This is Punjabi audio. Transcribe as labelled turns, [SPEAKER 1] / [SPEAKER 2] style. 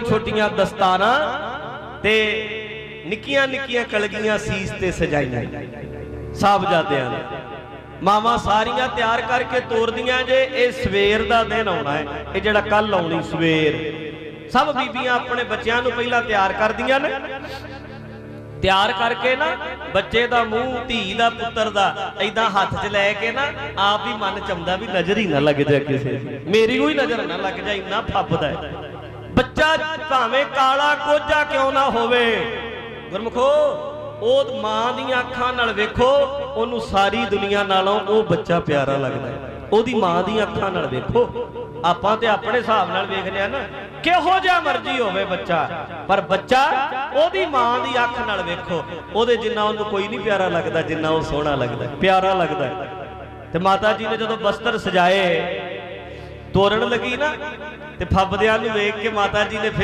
[SPEAKER 1] ਛੋਟੀਆਂ ਦਸਤਾਰਾਂ ਤੇ ਨਿੱਕੀਆਂ ਨਿੱਕੀਆਂ ਕਲਗੀਆਂ ਸੀਸ ਤੇ ਸਜਾਈਆਂ। ਸਾਹਿਬਜ਼ਾਦਿਆਂ ਨੇ। ਮਾਵਾਂ ਸਾਰੀਆਂ ਤਿਆਰ ਕਰਕੇ ਤੋਰਦੀਆਂ ਜੇ, ਇਹ ਸਵੇਰ ਦਾ ਦਿਨ ਆਉਣਾ ਹੈ। ਇਹ ਜਿਹੜਾ ਕੱਲ ਆਉਣੀ ਸਵੇਰ। ਸਭ ਬੀਬੀਆਂ ਆਪਣੇ ਬੱਚਿਆਂ ਨੂੰ ਪਹਿਲਾਂ ਤਿਆਰ ਕਰਦੀਆਂ ਨੇ। ਤਿਆਰ ਕਰਕੇ ਨਾ ਬੱਚੇ ਦਾ ਮੂੰਹ, ਧੀ ਦਾ ਪੁੱਤਰ ਦਾ ਐਦਾਂ ਹੱਥ 'ਚ ਲੈ ਕੇ ਨਾ ਆਪ ਹੀ ਮਨ ਚਾਹੁੰਦਾ ਵੀ ਨਜ਼ਰ ਹੀ ਨਾ ਲੱਗ ਜਾ ਕਿਸੇ ਮੇਰੀ ਕੋਈ ਨਜ਼ਰ ਨਾ ਲੱਗ ਜਾ ਇੰਨਾ ਫੱਬਦਾ ਹੈ। ਬੱਚਾ ਭਾਵੇਂ ਕਾਲਾ ਕੋਝਾ ਕਿਉਂ ਨਾ ਹੋਵੇ। ਗੁਰਮਖੋ, ਉਹ ਮਾਂ ਦੀਆਂ ਅੱਖਾਂ ਨਾਲ ਵੇਖੋ, ਉਹਨੂੰ ਸਾਰੀ ਦੁਨੀਆ ਨਾਲੋਂ ਉਹ ਬੱਚਾ ਪਿਆਰਾ ਲੱਗਦਾ ਹੈ। ਉਹਦੀ ਮਾਂ ਦੀਆਂ ਅੱਖਾਂ ਨਾਲ ਵੇਖੋ। ਆਪਾਂ ਤੇ ਆਪਣੇ ਹਿਸਾਬ ਨਾਲ ਵੇਖਦੇ ਆ ਨਾ, ਕਿਹੋ ਜਿਹਾ ਮਰਜ਼ੀ ਹੋਵੇ ਬੱਚਾ। ਪਰ ਬੱਚਾ ਉਹਦੀ ਮਾਂ ਦੀ ਅੱਖ ਨਾਲ ਵੇਖੋ। ਉਹਦੇ ਜਿੰਨਾ ਉਹਨੂੰ ਕੋਈ ਨਹੀਂ ਪਿਆਰਾ ਲੱਗਦਾ, ਜਿੰਨਾ ਉਹ ਸੋਹਣਾ ਲੱਗਦਾ, ਪਿਆਰਾ ਲੱਗਦਾ ਤੇ ਮਾਤਾ ਜੀ ਨੇ ਜਦੋਂ ਬਸਤਰ ਸਜਾਏ ਤੋਰਨ ਲੱਗੀ ਨਾ ਤੇ ਫੱਬਦਿਆਂ ਨੂੰ ਵੇਖ ਕੇ ਮਾਤਾ ਜੀ ਨੇ ਫਿਰ